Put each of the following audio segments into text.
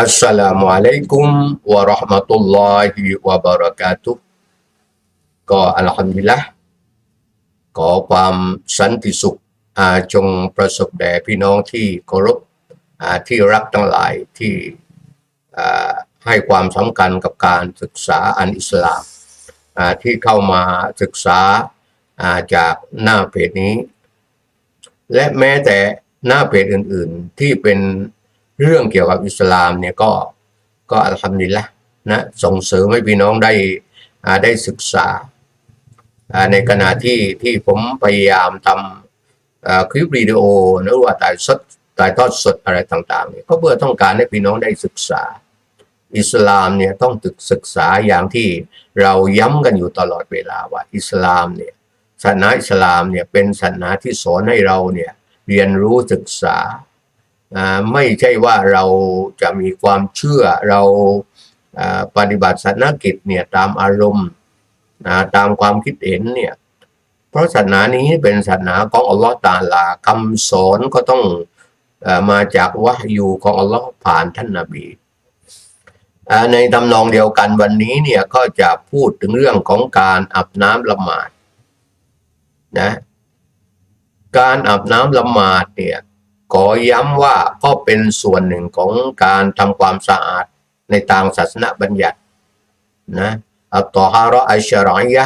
อัสสลามุอะลัยกุมวะเราะห์มะตุลลอฮิวะบะเราะกาตุฮ์ก็อัลฮัมดุลิลละห์ขอความสันติสุขอาจงประสบแด่พี่น้องที่เคารพที่รักทั้งหลายที่ให้ความสำคัญกับการศึกษาอันอิสลามที่เข้ามาศึกษาจากหน้าเพจนี้ และแม้แต่หน้าเพจอื่น ๆที่เป็น เรื่องเกี่ยวกับอิสลามเนี่ยก็ก็อัลฮัมดุลิลละนะส่งเสริมให้พี่น้องได้ได้ศึกษา ในขณะที่ที่ผมพยายามทำคลิปวิดีโอหรือว่าถ่ายสดถ่ายทอดสดอะไรต่างๆเนี่ยก็เพื่อต้องการให้พี่น้องได้ศึกษา อิสลามเนี่ยต้องตึกศึกษาอย่างที่เราย้ำกันอยู่ตลอดเวลาว่าอิสลามเนี่ยศาสนาอิสลามเนี่ยเป็นศาสนาที่สอนให้เราเนี่ยเรียนรู้ศึกษา ไม่ใช่ว่าเราจะมีความเชื่อเราปฏิบัติศาสนกิจเนี่ยตามอารมณ์ตามความคิดเห็นเนี่ยเพราะศาสนานี้เป็นศาสนาของอัลลอฮ์ตาลาคำสอนก็ต้องมาจากวะฮยูของอัลลอฮ์ผ่านท่านนาบีในตำนองเดียวกันวันนี้เนี่ยก็จะพูดถึงเรื่องของการอาบน้ำละหมาดนะการอาบน้ำละหมาดเนี่ย ขอย้ำว่าก็เป็นส่วนหนึ่งของการทำความสะอาดในทางศาสนบัญญัตินะอัตตอฮาระอัชชรอยะ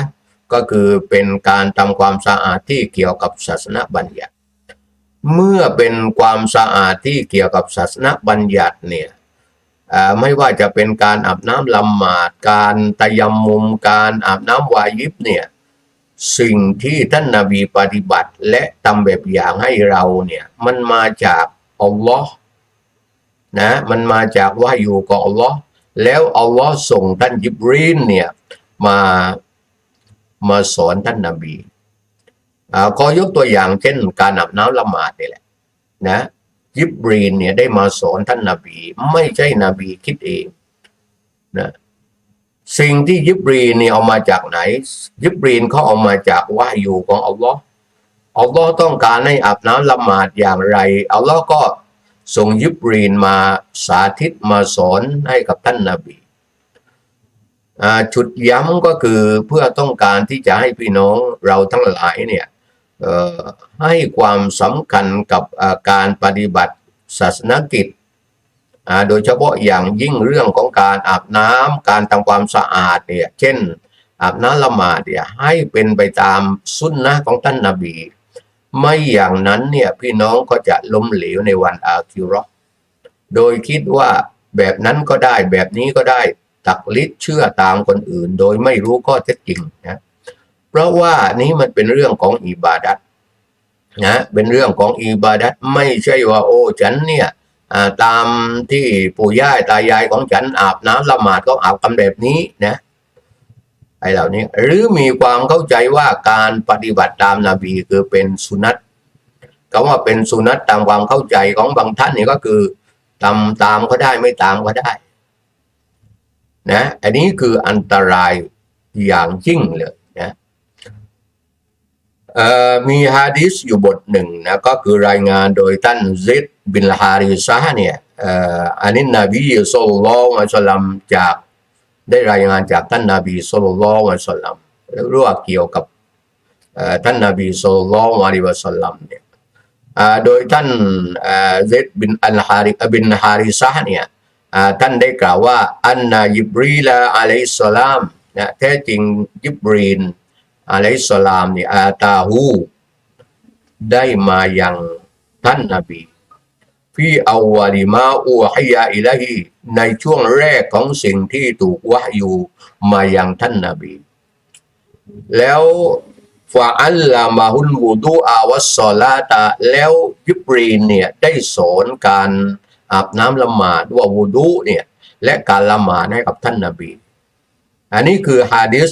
ก็คือเป็นการทำความสะอาดที่เกี่ยวกับศาสนบัญญัติ เมื่อเป็นความสะอาดที่เกี่ยวกับศาสนบัญญัติเนี่ยไม่ว่าจะเป็นการอาบน้ำละหมาด การตะยมมุม การอาบน้ำวายิบเนี่ย สิ่งที่ท่านนาบีปฏิบัติและทำแบบอย่างให้เราเนี่ย มันมาจากอัลลอฮ์นะมันมาจากว่าอยูของอัลลอฮ์แล้วอัลลอฮ์ส่งท่านยิบรีนเนี่ยมามาสอนท่านนาบีอ่าขอยกตัวอย่างเช่น การอาบน้ำละหมาดนี่แหละนะยิบรีนเนี่ยได้มาสอนท่านนาบี ไม่ใช่นบีคิดเองนะ สิ่งที่ยิบรีนเนี่ยเอามาจากไหน ยิบรีนเขาเอามาจากว่าอยู่ของอัลลอฮ์อัลลอฮ์ต้องการให้อาบน้ำละหมาดอย่างไรอัลลอฮ์ก็ส่งยิบรีนมาสาธิตมาสอนให้กับท่านนาบีอ่าจุดย้ำก็คือเพื่อต้องการที่จะให้พี่น้องเราทั้งหลายเนี่ยเอ่อให้ความสำคัญกับการปฏิบัติศาสนกิจ โดยเฉพาะอย่างยิ่งเรื่องของการอาบน้ำการทำความสะอาดเนี่ยเช่น อาบน้ำละหมาดเนี่ยให้เป็นไปตามสุนนะของท่านนาบี ไม่อย่างนั้นเนี่ยพี่น้องก็จะล้มเหลวในวันอาคิราะห์โดยคิดว่าแบบนั้นก็ได้แบบนี้ก็ได้ตักลิดเชื่อตามคนอื่น โดยไม่รู้ข้อเท็จจริงนะเพราะว่านี้มันเป็นเรื่องของอิบาดัตนะเป็นเรื่องของอิบาดัตไม่ใช่ว่าโอ้ฉันเนี่ย ตามที่ปู่ย่าตายายของฉันอาบน้ำละหมาดก็อาบกันแบบนี้นะไอ้เหล่านี้ หรือมีความเข้าใจว่าการปฏิบัติตามนาบีคือเป็นสุนัตคำว่าเป็นสุนัตตามความเข้าใจของบางท่านนี่ก็คือตามตามก็ได้ไม่ตามก็ได้นะอันนี้คืออันตรายอย่างยิ่งเลยนะมีฮะดิษอยู่บทหนึ่งนะก็คือรายงานโดยท่านซิด บินฮาริซะห์เนี่ยเอ่ออันนี้นบีสุลต่านอัลสลัมจากได้รายงานจากท่านนบีสุลต่านอัลสลัมเรื่องเกี่ยวกับเอ่อท่านนบีสุลต่านอะลัยฮิวะสัลลัมเนี่ยอ่าโดยท่านเอ่อซิดบินอัลฮาริบินฮาริซะห์เนี่ยอ่าท่านได้กล่าวว่าอันนายิบรีลาอะลัยฮิสสลามนะแท้จริงยิบรีนอะลัยฮิสสลามนี่อาตาหูได้มายังท่านนบี พี่อาวาลิมาอูฮิยาอิลาฮีในช่วงแรกของสิ่งที่ถูกวะยูมายังท่านนบี แล้วฟาอัลลามาฮุนวูดูอาวัสซอลาตาแล้วยิบรีนเนี่ยได้สอนการอาบน้ำละหมาดว่าวูดูเนี่ยและการละหมาดให้กับท่านนบี อันนี้คือฮะดิษ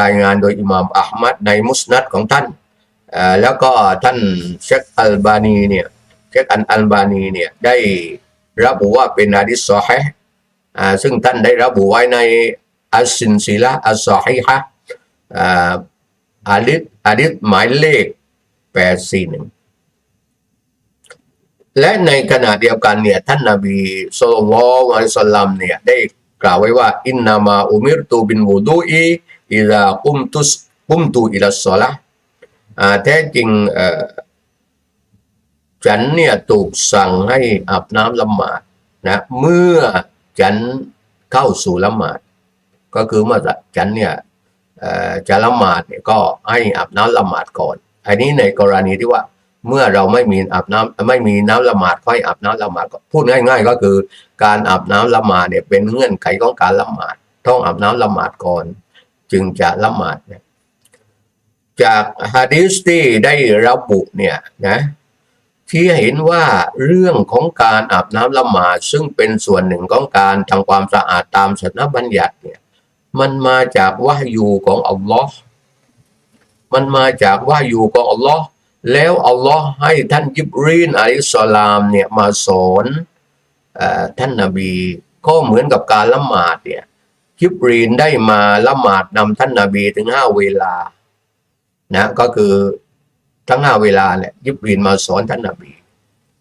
รายงานโดยอิหม่ามอัลมัดในมุสนัดของท่าน แล้วก็ท่านเชคอัลบานีเนี่ย เชคอันอัลบานีเนี่ยได้ระบุว่าเป็นฮะดิษซอฮ์ซึ่งท่านได้ระบุไว้ในอัสซินซิละอัสซอฮีฮะห์อ่าอาดิษอาดิษหมายเลขแปดสี่หนึ่งและในขณะเดียวกันเนี่ยท่านนาบีสุลต่านละอัลสลัมเนี่ยได้กล่าวไว้ว่าอินนามาอุมิรตูบินวูดูอีอิลากุมตุสกุมตูอิลัสซอละแท้จริงเอ่อ ฉันเนี่ยถูกสั่งให้อาบน้ำละหมาดนะเมื่อฉันเข้าสู่ละหมาด ก็คือเมื่อฉันเนี่ยจะละหมาดเนี่ยก็ให้อาบน้ำละหมาดก่อน อันนี้ในกรณีที่ว่าเมื่อเราไม่มีอาบน้ำไม่มีน้ำละหมาดค่อยอาบน้ำละหมาดพูดง่าย ๆ ก็คือ การอาบน้ำละหมาดเนี่ยเป็นเงื่อนไขของการละหมาดต้องอาบน้ำละหมาดก่อน จึงจะละหมาดเนี่ยจากฮะดีสที่ได้ระบุเนี่ยนะ ที่เห็นว่าเรื่องของการอาบน้ำละหมาดซึ่งเป็นส่วนหนึ่งของการทำความสะอาดตามศาสนบัญญัติเนี่ยมันมาจากวะฮยูของอัลลอฮ์มันมาจากวะฮยูของอัลลอฮ์แล้วอัลลอฮ์ให้ท่านยิบรีนอะลัยฮิสลามเนี่ยมาสอนเอ่อท่านนบีก็เหมือนกับการละหมาดเนี่ยยิบรีนได้มาละหมาดนำท่านนบีถึงห้าเวลานะก็คือ ทั้งห้าเวลาเนี่ยยิบรีนมาสอนท่านนบี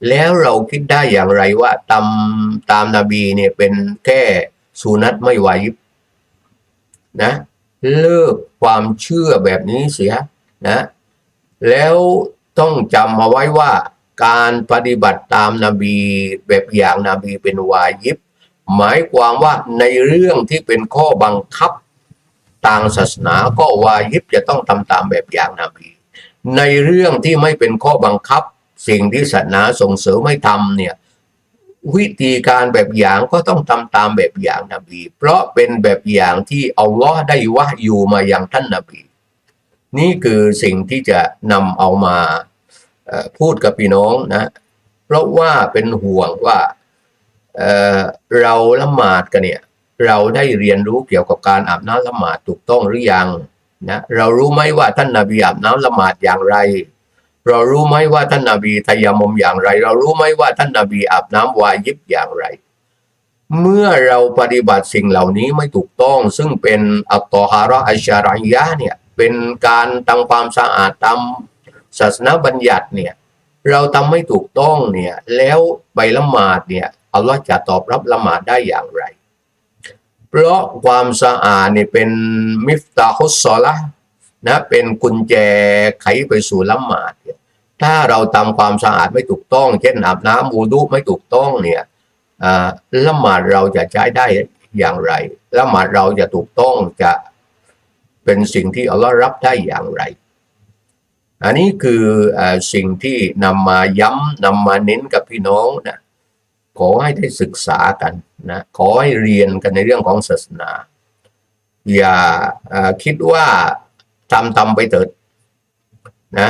แล้วเราคิดได้อย่างไรว่าตามตามนบีเนี่ยเป็นแค่สุนัตไม่วายิบนะเลิกความเชื่อแบบนี้เสียนะแล้วต้องจำเอาไว้ว่าการปฏิบัติตามนาบีแบบอย่างนาบีเป็นวายิบ หมายความว่าในเรื่องที่เป็นข้อบังคับทางศาสนาก็วายิบจะต้องทำตามแบบอย่างนาบี ในเรื่องที่ไม่เป็นข้อบังคับ สิ่งที่ศาสนาส่งเสริมไม่ทำเนี่ยวิธีการแบบอย่างก็ต้องทำตามแบบอย่างนบี เพราะเป็นแบบอย่างที่อัลลอฮ์ได้วะอยู่มาอย่างท่านนบี นี่คือสิ่งที่จะนำเอามาพูดกับพี่น้องนะ เพราะว่าเป็นห่วงว่าเเราละหมาดกันเนี่ย เราได้เรียนรู้เกี่ยวกับการอาบน้ำละหมาดถูกต้องหรือยัง นะเรารู้ไหมว่าท่านนาบีอาบน้ำละหมาดอย่างไร เรารู้ไหมว่าท่านนาบีทยามมอย่างไร เรารู้ไหมว่าท่านนาบีอาบน้ำวายิบอย่างไร เมื่อเราปฏิบัติสิ่งเหล่านี้ไม่ถูกต้อง ซึ่งเป็นอัตตฮาระอัชารัยยะเนี่ยเป็นการทำความสะอาดตามศาสนาบัญญัติเนี่ยเราทำไม่ถูกต้องเนี่ยแล้วไปละหมาดเนี่ยอัลลอฮ์จะตอบรับละหมาดได้อย่างไร เพราะความสะอาดเนี่ยเป็นมิฟตาฮุสซอละนะเป็นกุญแจไขไปสู่ละหมาดเนี่ยถ้าเราทำความสะอาดไม่ถูกต้อง เช่นอาบน้ำวูดุไม่ถูกต้องเนี่ยละหมาดเราจะใช้ได้อย่างไรละหมาดเราจะถูกต้องจะเป็นสิ่งที่อัลลอฮ์รับได้อย่างไร อันนี้คืออสิ่งที่นำมาย้ำนำมาเน้นกับพี่น้องนะ ขอให้ได้ศึกษากันนะขอให้เรียนกันในเรื่องของศาสนา อย่าคิดว่าทำทำไปเถิดนะ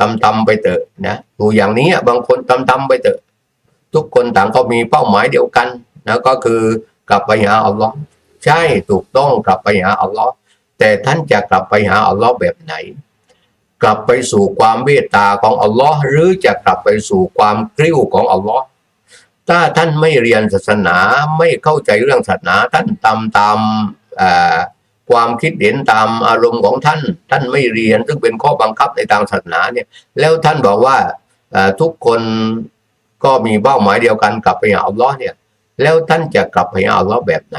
ทำทำไปเถอะนะดูอย่างนี้บางคนทำทำไปเถอะ ทุกคนต่างก็มีเป้าหมายเดียวกันนะก็คือกลับไปหาอัลลอฮ์ใช่ถูกต้องกลับไปหาอัลลอฮ์แต่ท่านจะกลับไปหาอัลลอฮ์แบบไหน กลับไปสู่ความเมตตาของอัลลอฮ์หรือจะกลับไปสู่ความกริ้วของอัลลอฮ์ ถ้าท่านไม่เรียนศาสนาไม่เข้าใจเรื่องศาสนาท่านทำตามอ่าความคิดเห็นตามอารมณ์ของท่าน ท่านไม่เรียนซึ่งเป็นข้อบังคับในทางศาสนาเนี่ยแล้วท่านบอกว่าทุกคนก็มีเป้าหมายเดียวกันกลับไปหาอัลลอฮ์เนี่ย แล้วท่านจะกลับไปหาอัลลอฮ์แบบไหน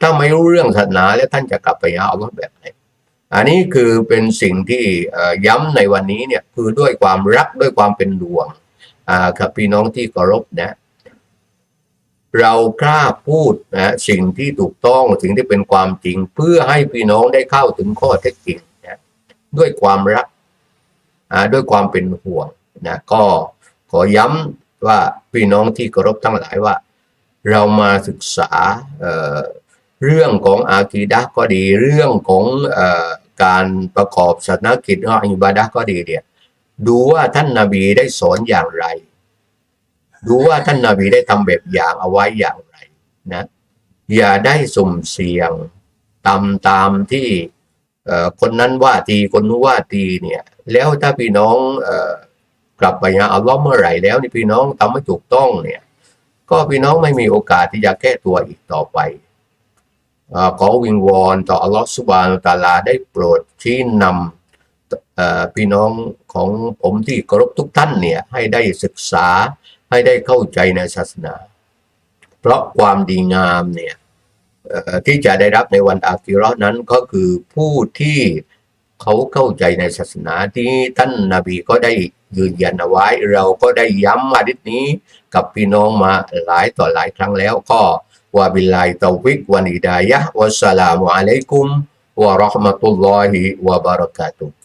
ถ้าไม่รู้เรื่องศาสนาแล้วท่านจะกลับไปหาอัลลอฮ์แบบไหน อันนี้คือเป็นสิ่งที่ย้ำในวันนี้เนี่ยคือด้วยความรักด้วยความเป็นห่วง อ่าครับพี่น้องที่เคารพนะ เรากล้าพูดนะสิ่งที่ถูกต้องสิ่งที่เป็นความจริง เพื่อให้พี่น้องได้เข้าถึงข้อเท็จจริงนะด้วยความรักอ่าด้วยความเป็นห่วงนะก็ขอย้ำว่าพี่น้องที่เคารพทั้งหลายว่า เรามาศึกษาเอ่อเรื่องของอาคีดะก็ดี เรื่องของเอ่อการประกอบศาสนกิจหรืออิบาดะก็ดีเนี่ย ดูว่าท่านนาบีได้สอนอย่างไร ดูว่าท่านนาบีได้ทำแบบอย่างเอาไว้อย่างไรนะ อย่าได้สุ่มเสี่ยงตามตามที่คนนั้นว่าทีคนนู้นว่าทีเนี่ย แล้วถ้าพี่น้องอกลับไปหาอัลลอฮ์เมื่อไหร่แล้วนี่พี่น้องทำไม่ถูกต้องเนี่ย ก็พี่น้องไม่มีโอกาสที่จะแก้ตัวอีกต่อไปอาขอวิงวอนต่ออัลลอฮ์สุบานตาลาได้โปรดชี้นเอ่อ พี่น้องของผมที่เคารพทุกท่านเนี่ยให้ได้ศึกษาให้ได้เข้าใจในศาสนา เพราะความดีงามเนี่ยที่จะได้รับในวันอาคิเราะห์นั้นก็คือผู้ที่เขาเข้าใจในศาสนาที่ท่านนาบีก็ได้ยืนยันเอาไว้ เราก็ได้ย้ำมาดิษนี้กับพี่น้องมาหลายต่อหลายครั้งแล้วก็วะบิลลาฮิตอฟิกวะนิดายะวัสสลามุอะลัยกุมวะราะห์มะตุลลอฮิวะบะเราะกาตุฮ